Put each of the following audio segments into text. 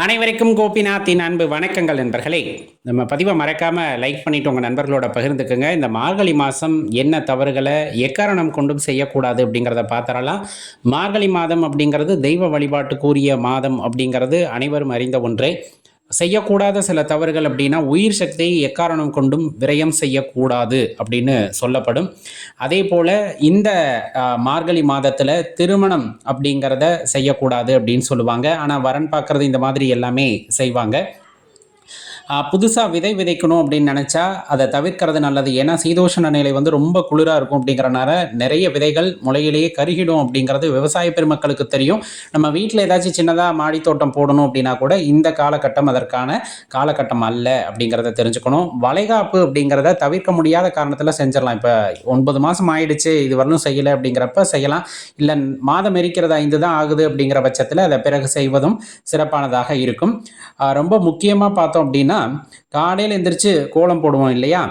அனைவருக்கும் கோபிநாத்தின் அன்பு வணக்கங்கள் நண்பர்களே. நம்ம பதிவை மறக்காமல் லைக் பண்ணிவிட்டு உங்கள் நண்பர்களோட பகிர்ந்துக்குங்க. இந்த மார்கழி மாதம் என்ன தவறுகளை எக்காரணம் கொண்டும் செய்யக்கூடாது அப்படிங்கிறத பார்த்தரலாம் மார்கழி மாதம் அப்படிங்கிறது தெய்வ வழிபாட்டுக்குரிய மாதம் அப்படிங்கிறது அனைவரும் அறிந்த ஒன்றே. செய்யக்கூடாத சில தவறுகள் அப்படின்னா உயிர் சக்தியை எக்காரணம் கொண்டும் விரயம் செய்யக்கூடாது அப்படின்னு சொல்லப்படும். அதே போல் இந்த மார்கழி மாதத்தில் திருமணம் அப்படிங்கிறத செய்யக்கூடாது அப்படின்னு சொல்லுவாங்க. ஆனால் வரன் பார்க்குறது இந்த மாதிரி எல்லாமே செய்வாங்க. புதுசாக விதை விதைக்கணும் அப்படின்னு நினச்சா அதை தவிர்க்கிறது நல்லது. ஏன்னா சீதோஷண நிலை வந்து ரொம்ப குளிராக இருக்கும் அப்படிங்கிறனால நிறைய விதைகள் முளையிலேயே கருகிடும் அப்படிங்கிறது விவசாய பெருமக்களுக்கு தெரியும். நம்ம வீட்டில் ஏதாச்சும் சின்னதாக மாடி தோட்டம் போடணும் அப்படின்னா கூட இந்த காலகட்டம் அதற்கான காலகட்டம் அல்ல அப்படிங்கிறத தெரிஞ்சுக்கணும். வளைகாப்பு அப்படிங்கிறத தவிர்க்க முடியாத காரணத்தில் செஞ்சிடலாம். இப்போ ஒன்பது மாதம் ஆயிடுச்சு இது வரலும் செய்யலை அப்படிங்கிறப்ப செய்யலாம். இல்லை மாதம் எரிக்கிறது ஐந்து தான் ஆகுது அப்படிங்கிற பட்சத்தில் அதை பிறகு செய்வதும் சிறப்பானதாக இருக்கும். ரொம்ப முக்கியமாக பார்த்தோம் அப்படின்னா காலையில் எந்திரிச்சு கோலம் போடுவோம் இல்லையா?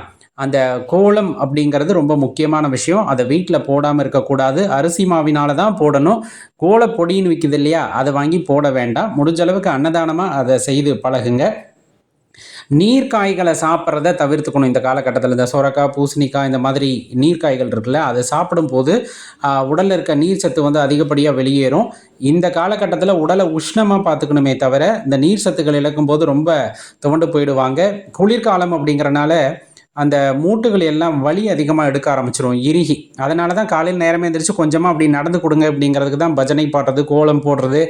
அந்த கோலம் அப்படிங்கிறது ரொம்ப முக்கியமான விஷயம். அதை வீட்டில் போடாமல் இருக்கக்கூடாது. அரிசி மாவினால தான் போடணும். கோலப்பொடின்னு விற்கிது இல்லையா? அதை வாங்கி போட வேண்டாம். முடிஞ்ச அளவுக்கு அன்னதானமாக அதை செய்து பழகுங்க. நீர்க்காய்களை சாப்பிட்றத தவிர்த்துக்கணும் இந்த காலகட்டத்தில். இந்த சொரக்காய் பூசணிக்காய் இந்த மாதிரி நீர்க்காய்கள் இருக்குல்ல அதை சாப்பிடும்போது உடலில் இருக்க நீர் சத்து வந்து அதிகப்படியாக வெளியேறும். இந்த காலகட்டத்தில் உடலை உஷ்ணமாக பார்த்துக்கணுமே தவிர இந்த நீர் சத்துக்கள் இழக்கும்போது ரொம்ப துவண்டு போயிடுவாங்க. குளிர்காலம் அப்படிங்கிறனால அந்த மூட்டுகள் எல்லாம் வலி அதிகமாக எடுக்க ஆரம்பிச்சிரும் இறுகி. அதனால தான் காலையில் நேரமே எந்திரிச்சு கொஞ்சமாக அப்படி நடந்து கொடுங்க அப்படிங்கிறதுக்கு தான் பஜனை பாடுறது கோலம் போடுறது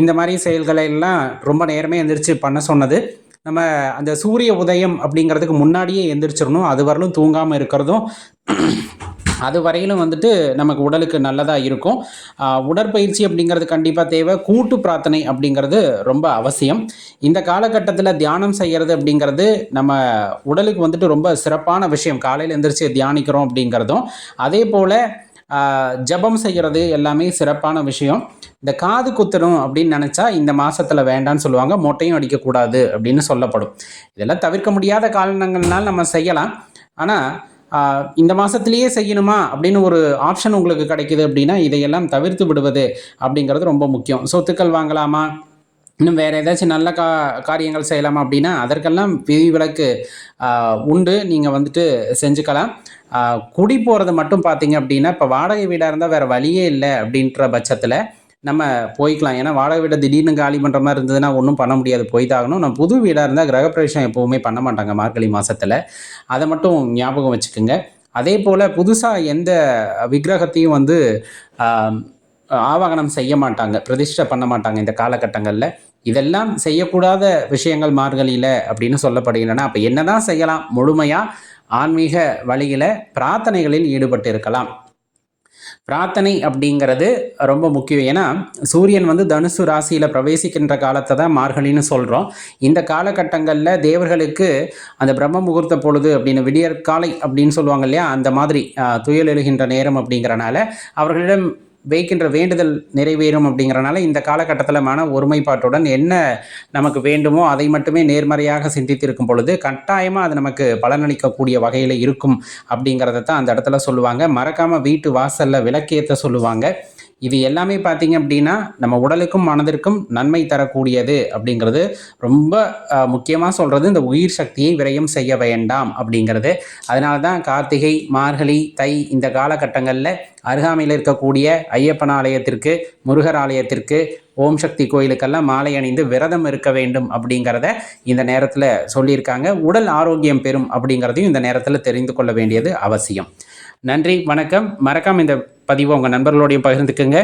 இந்த மாதிரி செயல்களை எல்லாம் ரொம்ப நேரமே எந்திரிச்சு பண்ண சொன்னது. நம்ம அந்த சூரிய உதயம் அப்படிங்கிறதுக்கு முன்னாடியே எந்திரிச்சிடணும். அது வரலும் தூங்காமல் இருக்கிறதும் அது வரையிலும் வந்துட்டு நமக்கு உடலுக்கு நல்லதாக இருக்கும். உடற்பயிற்சி அப்படிங்கிறது கண்டிப்பாக தேவை. கூட்டு பிரார்த்தனை அப்படிங்கிறது ரொம்ப அவசியம். இந்த காலகட்டத்தில் தியானம் செய்கிறது அப்படிங்கிறது நம்ம உடலுக்கு வந்துட்டு ரொம்ப சிறப்பான விஷயம். காலையில் எந்திரிச்சு தியானிக்கிறோம் அப்படிங்கிறதும். அதே போல் ஜபம் செய்கிறது எல்லாமே சிறப்பான விஷயம். இந்த காது குத்தணும் அப்படின்னு நினச்சா இந்த மாதத்தில் வேண்டாம்னு சொல்லுவாங்க. மொட்டையும் அடிக்கக்கூடாது அப்படின்னு சொல்லப்படும். இதெல்லாம் தவிர்க்க முடியாத காரணங்கள்னால் நம்ம செய்யலாம். ஆனால் இந்த மாதத்துலேயே செய்யணுமா அப்படின்னு ஒரு ஆப்ஷன் உங்களுக்கு கிடைக்குது அப்படின்னா இதையெல்லாம் தவிர்த்து விடுவது அப்படிங்கிறது ரொம்ப முக்கியம். சொத்துக்கள் வாங்கலாமா? இன்னும் வேறு ஏதாச்சும் நல்ல கா காரியங்கள் செய்யலாமா அப்படின்னா அதற்கெல்லாம் விதிவிலக்கு உண்டு. நீங்கள் வந்துட்டு செஞ்சுக்கலாம். குடி போகிறது மட்டும் பார்த்தீங்க அப்படின்னா இப்போ வாடகை வீடாக இருந்தால் வேறு வழியே இல்லை அப்படின்ற பட்சத்தில் நம்ம போய்க்கலாம். ஏன்னா வாடகை வீடை திடீர்னு காலி பண்ணுற மாதிரி இருந்ததுன்னா ஒன்றும் பண்ண முடியாது போய் தாகணும் நம்ம புது வீடாக இருந்தால் கிரகப்பிரவேசம் எப்போவுமே பண்ண மாட்டாங்க மார்கழி மாதத்தில் அதை மட்டும் ஞாபகம் வச்சுக்கோங்க. அதே போல் புதுசாக எந்த விக்கிரகத்தையும் வந்து ஆவாகனம் செய்ய மாட்டாங்க பிரதிஷ்டை பண்ண மாட்டாங்க இந்த காலகட்டங்களில். இதெல்லாம் செய்யக்கூடாத விஷயங்கள் மார்கழியில் அப்படின்னு சொல்லப்படுகின்றன. அப்போ என்னதான் செய்யலாம்? முழுமையாக ஆன்மீக வழியில் பிரார்த்தனைகளில் ஈடுபட்டு இருக்கலாம் பிரார்த்தனை அப்படிங்கிறது ரொம்ப முக்கியம். ஏன்னா சூரியன் வந்து தனுசு ராசியில் பிரவேசிக்கின்ற காலத்தை தான் மார்கழின்னு சொல்கிறோம் இந்த காலகட்டங்களில் தேவர்களுக்கு அந்த பிரம்ம முகூர்த்த பொழுது அப்படின்னு விடியற்காலை அப்படின்னு சொல்லுவாங்க இல்லையா? அந்த மாதிரி துயல் எழுகின்ற நேரம் அப்படிங்கிறனால அவர்களிடம் வைக்கின்ற வேண்டுதல் நிறைவேறும் அப்படிங்கிறனால இந்த காலகட்டத்தில் மன ஒருமைப்பாட்டுடன் என்ன நமக்கு வேண்டுமோ அதை மட்டுமே நேர்மறையாக சிந்தித்திருக்கும் பொழுது கட்டாயமாக அது நமக்கு பலனளிக்கக்கூடிய வகையில் இருக்கும் அப்படிங்கிறத தான் அந்த இடத்துல சொல்லுவாங்க. மறக்காமல் வீட்டு வாசலில் விளக்கேற்ற சொல்லுவாங்க. இது எல்லாமே பார்த்தீங்க அப்படின்னா நம்ம உடலுக்கும் மனதிற்கும் நன்மை தரக்கூடியது அப்படிங்கிறது ரொம்ப முக்கியமாக சொல்கிறது இந்த உயிர் சக்தியை விரயம் செய்ய வேண்டாம் அப்படிங்கிறது. அதனால தான் கார்த்திகை மார்கழி தை இந்த காலகட்டங்களில் அருகாமையில் இருக்கக்கூடிய ஐயப்பன் ஆலயத்திற்கு முருகர் ஆலயத்திற்கு ஓம் சக்தி கோயிலுக்கெல்லாம் மாலை அணிந்து விரதம் இருக்க வேண்டும் அப்படிங்கிறத இந்த நேரத்தில் சொல்லியிருக்காங்க. உடல் ஆரோக்கியம் பெறும் அப்படிங்கிறதையும் இந்த நேரத்தில் தெரிந்து கொள்ள வேண்டியது அவசியம். நன்றி வணக்கம். மறக்காம இந்த பதிவை உங்கள் நண்பர்களோடையும் பகிர்ந்துக்குங்க.